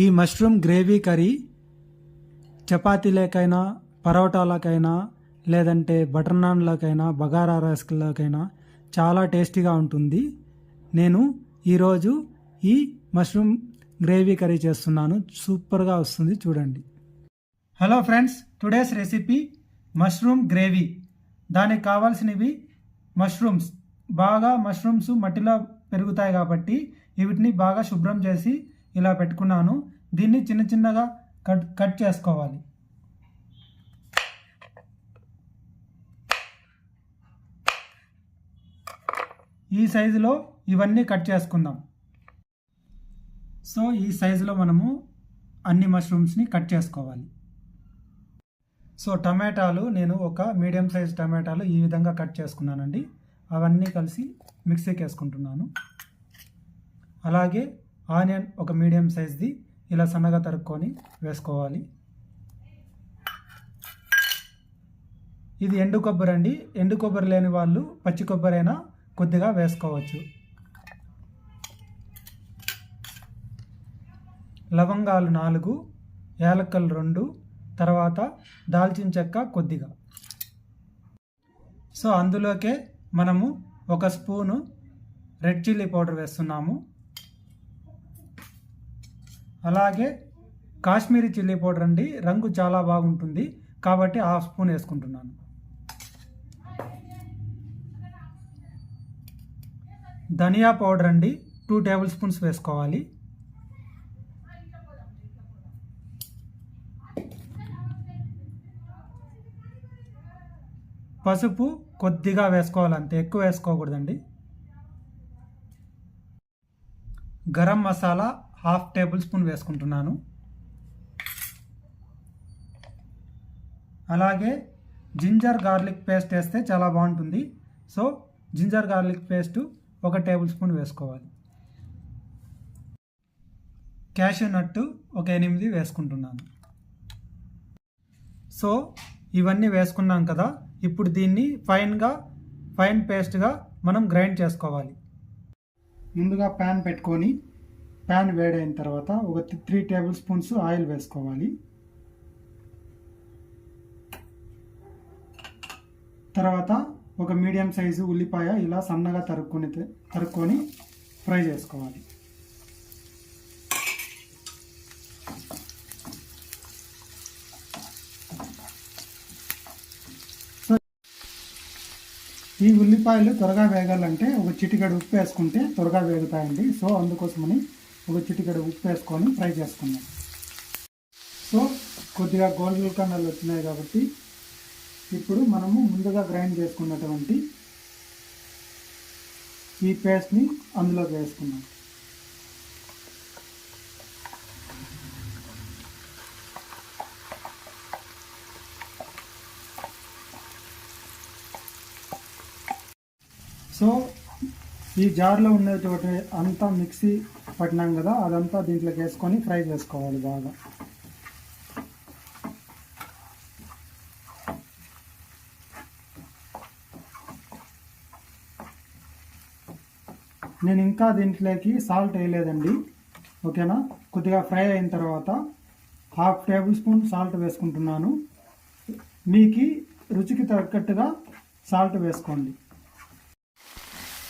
ఈ mushroom gravy curry చపాతీలకైనా పరోటాలకైనా లేదంటే బటర్ నాన్లకైనా బగారా రైస్లకైనా చాలా టేస్టీగా ఉంటుంది. నేను ఈరోజు ఈ మష్రూమ్ గ్రేవీ కర్రీ చేస్తున్నాను. సూపర్గా వస్తుంది చూడండి. Hello friends today's recipe mushroom gravy. దానికి కావాల్సినవి మష్రూమ్స్. బాగా మష్రూమ్స్ మట్టిలో పెరుగుతాయి కాబట్టి వీటిని బాగా శుభ్రం చేసి ఇలా పెట్టుకున్నాను. దీన్ని చిన్న చిన్నగా కట్ కట్ చేసుకోవాలి. ఈ సైజులో ఇవన్నీ కట్ చేసుకుందాం. సో ఈ సైజులో మనము అన్ని మష్రూమ్స్ని కట్ చేసుకోవాలి. సో టమాటాలు నేను ఒక మీడియం సైజ్ టమాటాలు ఈ విధంగా కట్ చేసుకున్నానండి. అవన్నీ కలిసి మిక్సీకి వేసుకుంటున్నాను. అలాగే ఆనియన్ ఒక మీడియం సైజ్ది ఇలా సన్నగా తరుక్కొని వేసుకోవాలి. ఇది ఎండు కొబ్బరి అండి. ఎండు కొబ్బరి లేని వాళ్ళు పచ్చి కొబ్బరి అయినా కొద్దిగా వేసుకోవచ్చు. లవంగాలు నాలుగు యాలక్కలు రెండు తర్వాత దాల్చిన చెక్క కొద్దిగా. సో అందులోకే మనము ఒక స్పూను రెడ్ చిల్లీ పౌడర్ వేస్తున్నాము. అలాగే కాశ్మీరీ చిల్లీ పౌడర్ అండి. రంగు చాలా బాగుంటుంది. కాబట్టి హాఫ్ స్పూన్ వేసుకుంటున్నాను. ధనియా పౌడర్ అండి. టూ టేబుల్ స్పూన్స్ వేసుకోవాలి. పసుపు కొద్దిగా వేసుకోవాలి అంతే. ఎక్కువ వేసుకోకూడదండి. Garam masala half tablespoon వేసుకుంటున్నాను. అలాగే జింజర్ గార్లిక్ పేస్ట్ వేస్తే చాలా బాగుంటుంది. సో జింజర్ గార్లిక్ పేస్ట్ ఒక టేబుల్ స్పూన్ వేసుకోవాలి. క్యాషూ నట్టు ఒక ఎనిమిది వేసుకుంటున్నాను. సో ఇవన్నీ వేసుకున్నాం కదా ఇప్పుడు దీన్ని ఫైన్గా ఫైన్ పేస్ట్గా మనం గ్రైండ్ చేసుకోవాలి. ముందుగా ప్యాన్ పెట్టుకొని ప్యాన్ వేడైన తర్వాత ఒక త్రీ టేబుల్ స్పూన్స్ ఆయిల్ వేసుకోవాలి. తర్వాత ఒక మీడియం సైజు ఉల్లిపాయ ఇలా సన్నగా తరుక్కొని తరుక్కొని ఫ్రై చేసుకోవాలి. ఈ ఉల్లిపాయలు త్వరగా వేగాలంటే ఒక చిటికెడు ఉప్పు వేసుకుంటే త్వరగా వేగుతాయండి. సో అందుకోసమని ఒక చిటికెడు ఉప్పు వేసుకొని ఫ్రై చేసుకుందాం. సో కొద్దిగా గోల్డెన్ కలర్లు వచ్చినాయి కాబట్టి ఇప్పుడు మనము ముందుగా గ్రైండ్ చేసుకున్నటువంటి ఈ పేస్ట్ని అందులోకి వేసుకున్నాం సో ఈ జార్లో ఉండేటువంటి అంతా మిక్సీ పట్టినాం కదా అదంతా దీంట్లోకి వేసుకొని ఫ్రై చేసుకోవాలి బాగా. నేను ఇంకా దీంట్లోకి సాల్ట్ వేయలేదండి ఓకేనా? కొద్దిగా ఫ్రై అయిన తర్వాత హాఫ్ టేబుల్ స్పూన్ సాల్ట్ వేసుకుంటున్నాను. మీకు రుచికి తగ్గట్టుగా సాల్ట్ వేసుకోండి.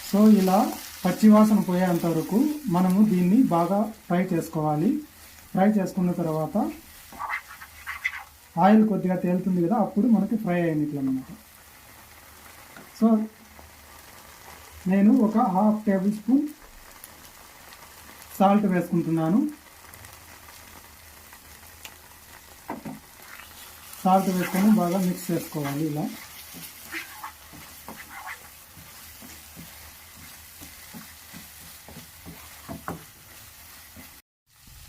సో ఇలా పచ్చివాసన పోయేంత వరకు మనము దీన్ని బాగా ఫ్రై చేసుకోవాలి. ఫ్రై చేసుకున్న తర్వాత ఆయిల్ కొద్దిగా తేలుతుంది కదా అప్పుడు మనకి ఫ్రై అయినట్లు అనమాట సో నేను ఒక హాఫ్ టేబుల్ స్పూన్ సాల్ట్ వేసుకుంటున్నాను. సాల్ట్ వేసుకొని బాగా మిక్స్ చేసుకోవాలి ఇలా.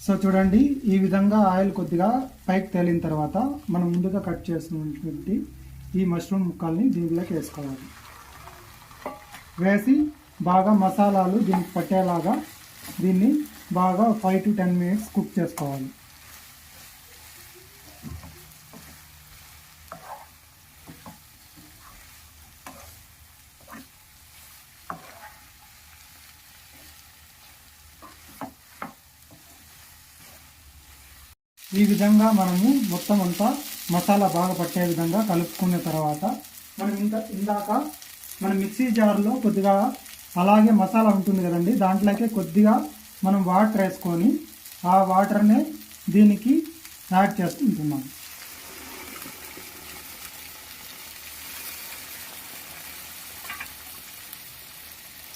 సో చూడండి ఈ విధంగా ఆయిల్ కొద్దిగా పైకి తేలిన తర్వాత మనం ముందుగా కట్ చేసినటువంటి ఈ మష్రూమ్ ముక్కల్ని దీంట్లోకి వేసుకోవాలి. వేసి బాగా మసాలాలు దీనికి పట్టేలాగా దీన్ని బాగా five to ten minutes cook చేసుకోవాలి. ఈ విధంగా మనము మొత్తం అంతా మసాలా బాగా పట్టే విధంగా కలుపుకున్న తర్వాత మనం ఇంత ఇందాక మన మిక్సీ జార్లో కొద్దిగా అలాగే మసాలా ఉంటుంది కదండి దాంట్లోకే కొద్దిగా మనం వాటర్ వేసుకొని ఆ వాటర్నే దీనికి యాడ్ చేస్తుంటున్నాం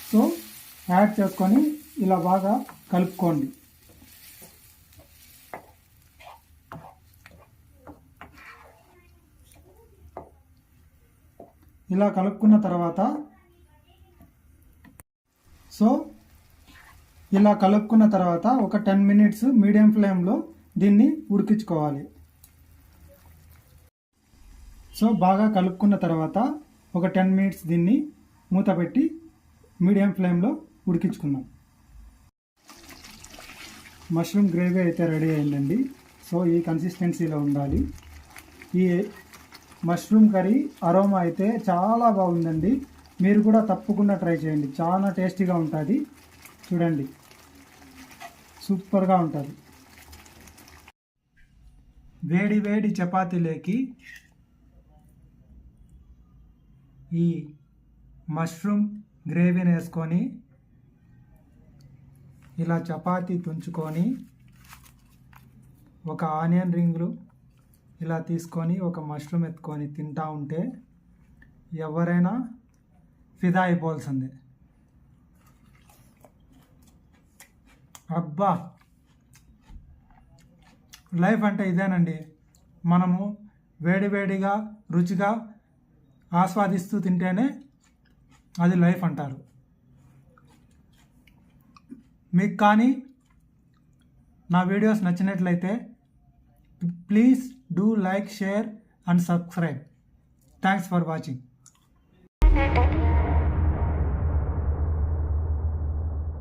సో యాడ్ చేసుకొని ఇలా బాగా కలుపుకోండి. ఇలా కలుపుకున్న తర్వాత సో ఇలా కలుపుకున్న తర్వాత ఒక టెన్ మినిట్స్ మీడియం ఫ్లేమ్లో దీన్ని ఉడికించుకోవాలి. సో బాగా కలుపుకున్న తర్వాత ఒక టెన్ మినిట్స్ దీన్ని మూత పెట్టి మీడియం ఫ్లేమ్లో ఉడికించుకుందాం. మష్రూమ్ గ్రేవీ అయితే రెడీ అయిందండి. సో ఈ కన్సిస్టెన్సీలో ఉండాలి. ఈ మష్రూమ్ కర్రీ అరోమా అయితే చాలా బాగుందండి. మీరు కూడా తప్పకుండా ట్రై చేయండి. చాలా టేస్టీగా ఉంటుంది. చూడండి. సూపర్గా ఉంటుంది. వేడి వేడి చపాతీలోకి ఈ మష్రూమ్ గ్రేవీని వేసుకొని ఇలా చపాతీ తుంచుకొని ఒక ఆనియన్ రింగులు ఇలా తీసుకొని ఒక మష్రూమ్ ఎత్తుకొని తింటా ఉంటే ఎవరైనా ఫిదా అయిపోవాల్సిందే. అబ్బా! లైఫ్ అంటే ఇదేనండి. మనము వేడివేడిగా రుచిగా ఆస్వాదిస్తూ తింటేనే అది లైఫ్ అంటారు. మీకు కానీ నా వీడియోస్ నచ్చినట్లయితే Please do like, share and subscribe. Thanks for watching.